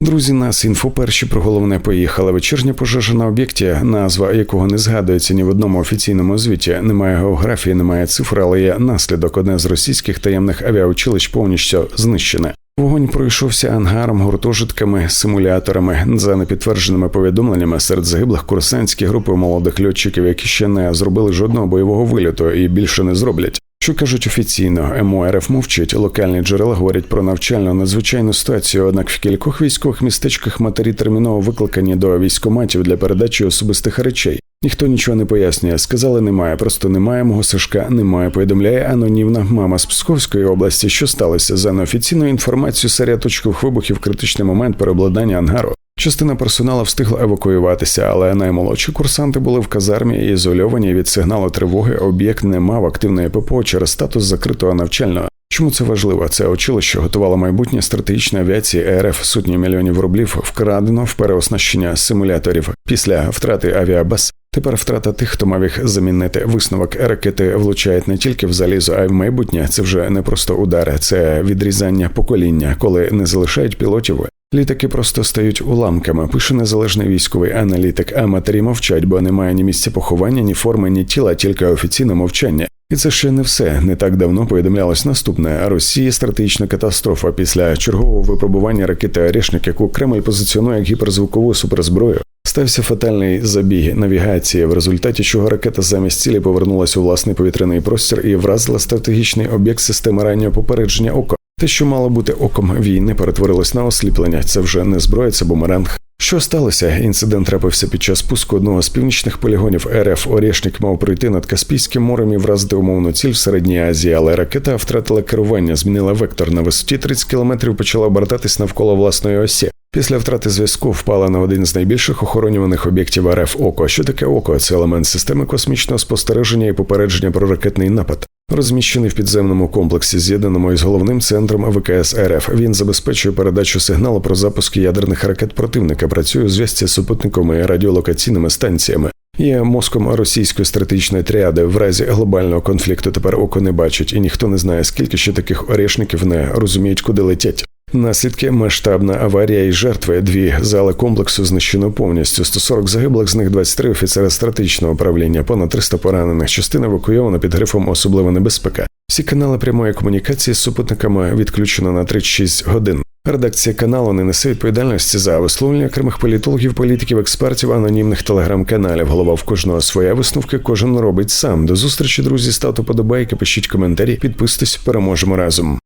Друзі, нас інфо перші про головне поїхали. Вечірня пожежа на об'єкті, назва якого не згадується ні в одному офіційному звіті. Немає географії, немає цифр, але є наслідок. Одне з російських таємних авіаучилищ повністю знищене. Вогонь пройшовся ангаром, гуртожитками, симуляторами. За непідтвердженими повідомленнями серед загиблих курсантські групи молодих льотчиків, які ще не зробили жодного бойового вильоту і більше не зроблять. Що кажуть офіційно, МО РФ мовчить. Локальні джерела говорять про навчальну надзвичайну ситуацію. Однак в кількох військових містечках матері терміново викликані до військоматів для передачі особистих речей. Ніхто нічого не пояснює. Сказали, немає, просто немає мого Сашка. Немає. Повідомляє анонімна мама з Псковської області, що сталося за неофіційною інформацією. Серія точкових вибухів, критичний момент переобладнання ангару. Частина персоналу встигла евакуюватися, але наймолодші курсанти були в казармі і ізольовані від сигналу тривоги. Об'єкт не мав активної ППО через статус закритого навчального. Чому це важливо? Це училище готувало майбутнє стратегічної авіації РФ сотні мільйонів рублів вкрадено в переоснащення симуляторів після втрати авіабаз. Тепер втрата тих, хто мав їх замінити. Висновок ракети влучають не тільки в залізо, а й в майбутнє. Це вже не просто удари, це відрізання покоління, коли не залишають пілотів. Літаки просто стають уламками. Пише незалежний військовий аналітик. А матері мовчать, бо немає ні місця поховання, ні форми, ні тіла, тільки офіційне мовчання. І це ще не все. Не так давно повідомлялось наступне: Росії стратегічна катастрофа після чергового випробування ракети Орешник, яку Кремль позиціонує як гіперзвукову суперзброю. Стався фатальний забіг навігації, в результаті чого ракета замість цілі повернулася у власний повітряний простір і вразила стратегічний об'єкт системи раннього попередження око. Те, що мало бути оком війни, перетворилось на осліплення. Це вже не зброя, це бумеранг. Що сталося? Інцидент трапився під час пуску одного з північних полігонів РФ. Орєшник мав пройти над Каспійським морем і вразити умовну ціль в середній Азії, але ракета втратила керування, змінила вектор на висоті 30 кілометрів, почала обертатись навколо власної осі. Після втрати зв'язку впала на один з найбільших охоронюваних об'єктів РФ Око. Що таке око? Це елемент системи космічного спостереження і попередження про ракетний напад. Розміщений в підземному комплексі, з'єднаному із головним центром ВКС РФ. Він забезпечує передачу сигналу про запуск ядерних ракет противника. Працює у зв'язці з супутниковими радіолокаційними станціями. Є мозком російської стратегічної тріади в разі глобального конфлікту. Тепер око не бачить, і ніхто не знає, скільки ще таких орешників не розуміють, куди летять. Наслідки масштабна аварія і жертви. Дві зали комплексу знищено повністю. 140 загиблих, з них 23 офіцери стратегічного управління, понад 300 поранених. Частина евакуйована під грифом особлива небезпека. Всі канали прямої комунікації з супутниками відключено на 36 годин. Редакція каналу не несе відповідальності за висловлення окремих політологів, політиків, експертів, анонімних телеграм-каналів. Голова в кожного своя висновки, кожен робить сам. До зустрічі, друзі. Ставте подобайки, пишіть коментарі, підписуйтесь, переможемо разом.